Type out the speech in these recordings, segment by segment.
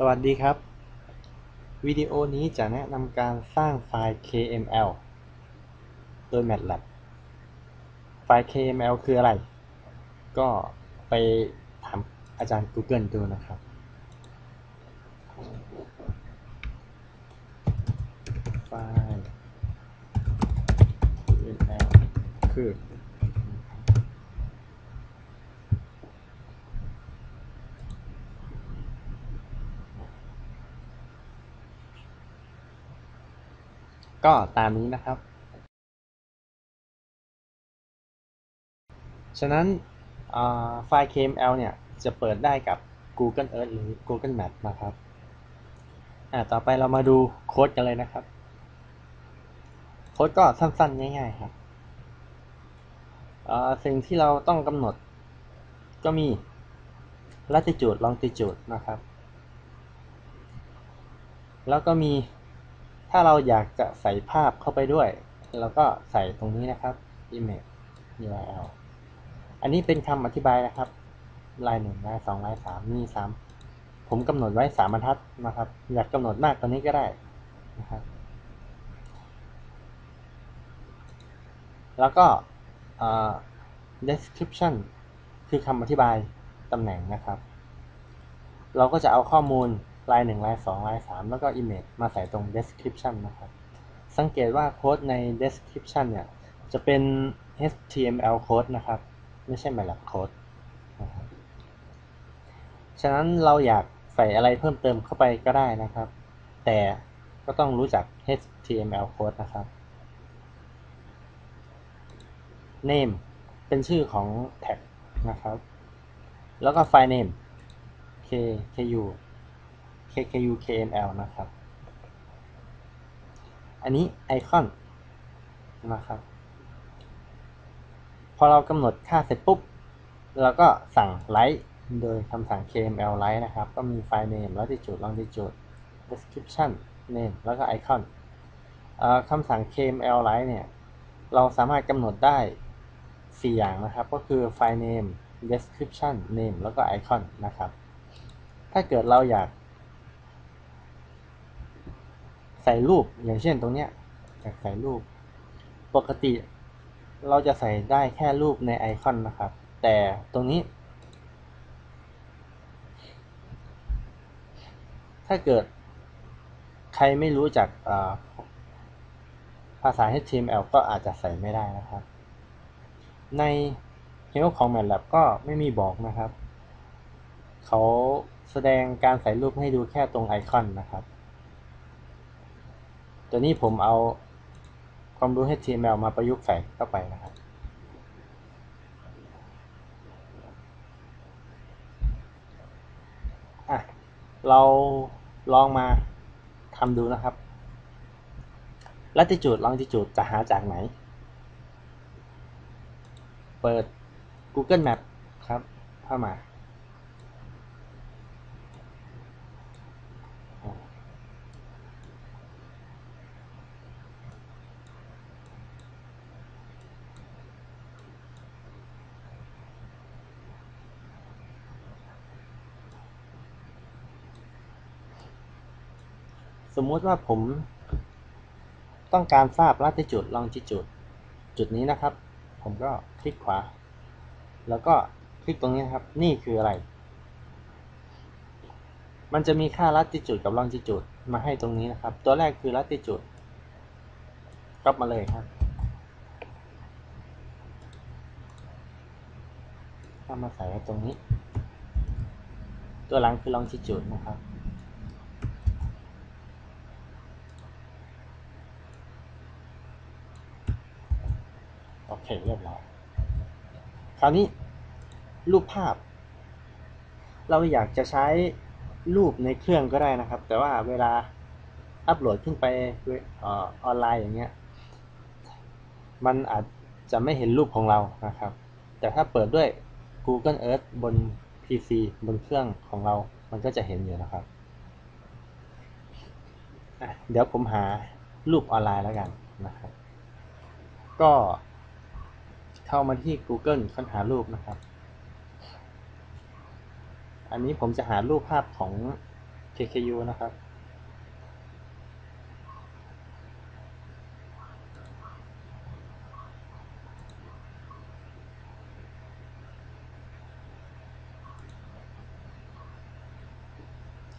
สวัสดีครับ วิดีโอนี้จะแนะนำการสร้างไฟล์ KML โดย MATLAB ไฟล์ KML คืออะไร ก็ไปถามอาจารย์ Google ดูนะครับ ไฟล์ KML คือ ก็ตามนี้นะครับ ฉะนั้นไฟล์ KML เนี่ย จะเปิดได้กับ Google Earth หรือ Google Map นะครับต่อไปเรามาดูโค้ดกันเลยนะครับ โค้ดก็สั้นๆ ง่ายๆครับสิ่งที่เราต้องกำหนดก็มี latitude longitude นะครับ แล้วก็มี ถ้าเราอยากจะใส่ภาพเข้าไปด้วย เราก็ใส่ตรงนี้นะครับ image URL อันนี้เป็นคำอธิบายนะครับลายหนึ่งลายสองลายสามมีสามผมกำหนดไว้สามบรรทัดนะครับ อยากกำหนดมากกว่านี้ก็ได้นะครับ แล้วก็ description คือคำอธิบายตำแหน่งนะครับ เราก็จะเอาข้อมูล ลาย1ลาย2ลาย3 แล้วก็ image มาใส่ตรง description นะครับ สังเกตว่าโค้ดใน description เนี่ย จะเป็น HTML โค้ดนะครับ ไม่ใช่ MATLAB โค้ดนะครับฉะนั้นเราอยากใส่อะไรเพิ่มเติมเข้าไปก็ได้นะครับ แต่ก็ต้องรู้จัก HTML โค้ดนะครับ name เป็นชื่อของ tag นะครับ แล้วก็ไฟล์ name k ku KKU KML นะครับ อันนี้ไอคอนนะครับ พอเรากำหนดค่าเสร็จปุ๊บ เราก็สั่ง write โดยคำสั่ง KML write นะครับ ก็มีไฟล์ name latitude longitude description name แล้วก็ icon คำสั่ง KML write เนี่ย เราสามารถกำหนดได้ 4 อย่างนะครับ ก็คือไฟล์ name description name แล้วก็ icon นะครับ ถ้าเกิดเราอยากใส่รูปอย่างเช่นตรงเนี้ยอยากใส่รูป ปกติเราจะใส่ได้แค่รูปในไอคอนนะครับ แต่ตรงนี้ ถ้าเกิดใครไม่รู้จักภาษา HTML ก็อาจจะใส่ไม่ได้นะครับ ใน Help ของ MATLAB ก็ไม่มีบอกนะครับ เขาแสดงการใส่รูปให้ดูแค่ตรงไอคอนนะครับ ตัวนี้ผมเอาความรู้ HTML มาประยุกต์ใส่เข้าไปนะครับ อะ เราลองมาทำดูนะครับ latitude longitude จะหาจากไหน เปิด Google Map ครับ เข้ามา สมมุติว่าผมต้องการทราบ latitude longitude จุดนี้นะครับ ผมก็คลิกขวา แล้วก็คลิกตรงนี้นครับ นี่คืออะไร มันจะมีค่า latitude กับ longitude มาให้ตรงนี้นะครับ ตัวแรกคือ latitude ก๊อปมาเลยครับถ้ามาใส่ไว้ตรงนี้ ตัวหลังคือ longitude นะครับ เคเรียบร้อยคราวนี้รูปภาพ เราอยากจะใช้รูปในเครื่องก็ได้นะครับ แต่ว่าเวลาอัปโหลดขึ้นไปออนไลน์อย่างเงี้ยมันอาจจะไม่เห็นรูปของเรานะครับ แต่ถ้าเปิดด้วย Google Earth บน PC บนเครื่องของเรา มันก็จะเห็นอยู่นะครับ เดี๋ยวผมหารูปออนไลน์แล้วกันนะครับ ก็ เข้ามาที่ Google ค้นหารูปนะครับ อันนี้ผมจะหารูปภาพของ KKU นะครับ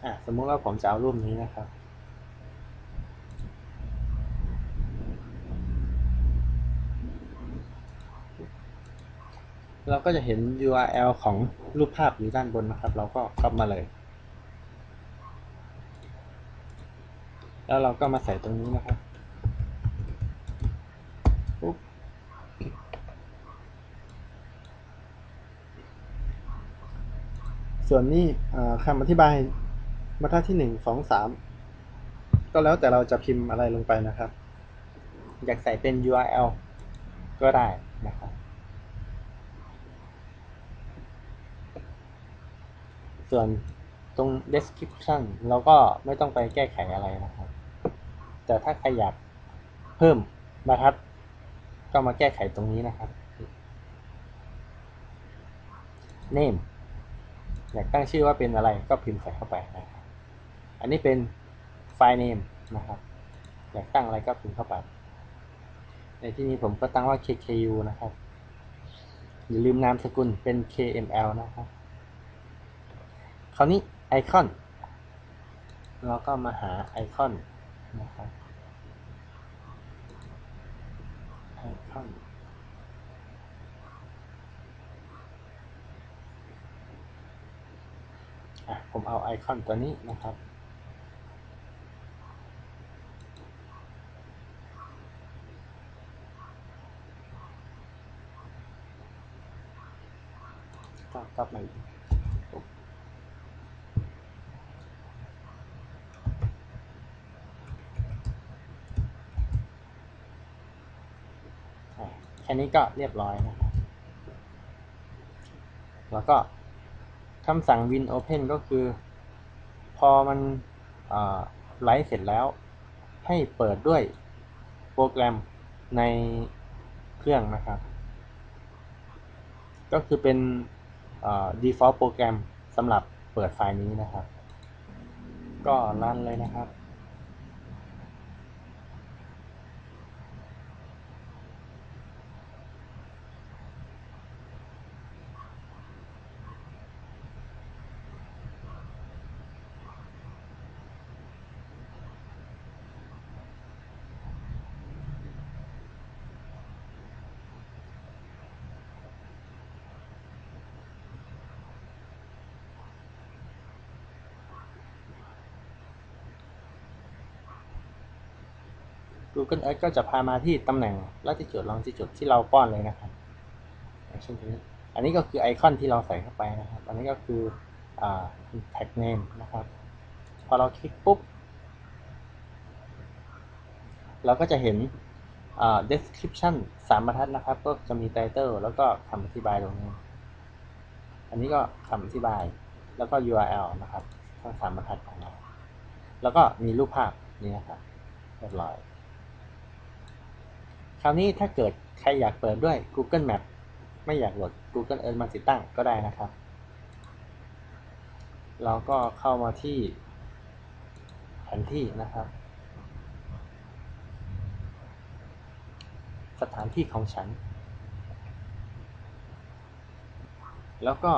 อะสมมุติว่าผมจะเอารูปนี้นะครับ เราก็จะเห็น URL ของรูปภาพอยู่ด้านบนนะครับ เราก็ก๊อปมาเลย แล้วเราก็มาใส่ตรงนี้นะครับปุ๊บส่วนนี้คำอธิบายบรรทัดที่หนึ่งสองสามก็แล้วแต่เราจะพิมพ์อะไรลงไปนะครับ อยากใส่เป็น URL ก็ได้นะครับ ส่วนตรง description เราก็ไม่ต้องไปแก้ไขอะไรนะครับ แต่ถ้าใครอยากเพิ่มบรรทัด ก็มาแก้ไขตรงนี้นะครับ name อยากตั้งชื่อว่าเป็นอะไรก็พิมพ์ใส่เข้าไปนะครับ อันนี้เป็นไฟล์ name นะครับ อยากตั้งอะไรก็พิมพ์เข้าไป ในที่นี้ผมก็ตั้งว่า KKU นะครับ อย่าลืมนามสกุลเป็น KML นะครับ ราวนี้ไอคอนเราก็มาหาไอคอนนะครับไอคอนอะผมเอาไอคอนตัวนี้นะครับ ก็กลับมาอีก ค่นี้ก็เรียบร้อยนะครับ แล้วก็คำสั่ง win open ก็คือ พอมันไลฟ์เสร็จแล้ว ให้เปิดด้วยโปรแกรมในเครื่องนะครับ ก็คือเป็น default โปรแกรมสำหรับเปิดไฟล์นี้นะครับ ก็รันเลยนะครับ Google Earth ก็จะพามาที่ตำแหน่งลัติจูดลองจิจุดที่เราป้อนเลยนะครับเช่นนี้อันนี้ก็คือไอคอนที่เราใส่เข้าไปนะครับ อันนี้ก็คืออ tag name นะครับ พอเราคลิกปุ๊บ เราก็จะเห็น description สามบรรทัดนะครับ ก็จะมี title แล้วก็คำอธิบายตรงนี้ อันนี้ก็คำอธิบาย แล้วก็ URL นะครับทั้งสามบรรทัดของเรา แล้วก็มีรูปภาพนี้นะครับเรียบร้อย คราวนี้ถ้าเกิดใครอยากเปิดด้วย Google Map ไม่อยากโหลด Google Earth มาติดตั้งก็ได้นะครับ เราก็เข้ามาที่แผนที่นะครับ สถานที่ของฉัน แล้วก็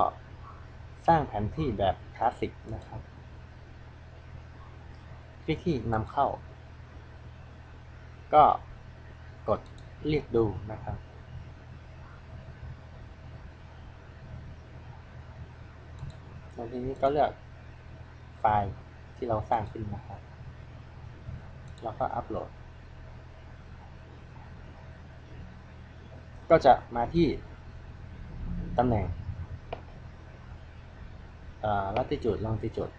สร้างแผนที่แบบคลาสสิกนะครับ คลิกที่นำเข้า ก็ กดเรียกดูนะครับในที่นี้ก็เลือกไฟล์ที่เราสร้างขึ้นนะครับ แล้วก็อัปโหลด ก็จะมาที่ตำแหน่งลัติจูดลองติจูด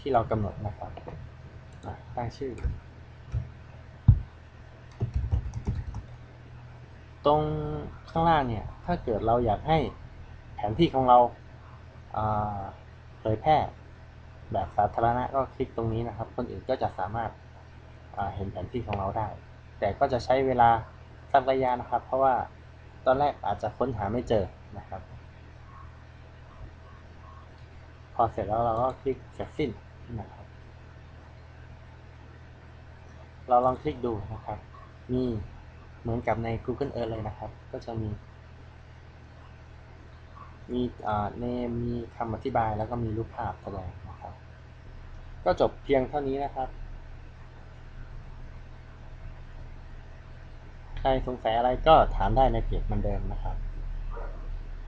ที่เรากำหนดนะครับตั้งชื่อ ตรงข้างล่างเนี่ย ถ้าเกิดเราอยากให้แผนที่ของเราเผยแพร่แบบสาธารณะก็คลิกตรงนี้นะครับ คนอื่นก็จะสามารถเห็นแผนที่ของเราได้ แต่ก็จะใช้เวลาสักระยะนะครับ เพราะว่าตอนแรกอาจจะค้นหาไม่เจอนะครับ พอเสร็จแล้วเราก็คลิกเสร็จสิ้นนะครับ เราลองคลิกดูนะครับ มี เหมือนกับใน Google Earth เลยนะครับ ก็จะมี มีอ่อ name มีคำอธิบายแล้วก็มีรูปภาพแสดงนะครับ ก็จบเพียงเท่านี้นะครับ ใครสงสัยอะไรก็ถามได้ในเพจเหมือนเดิมนะครับ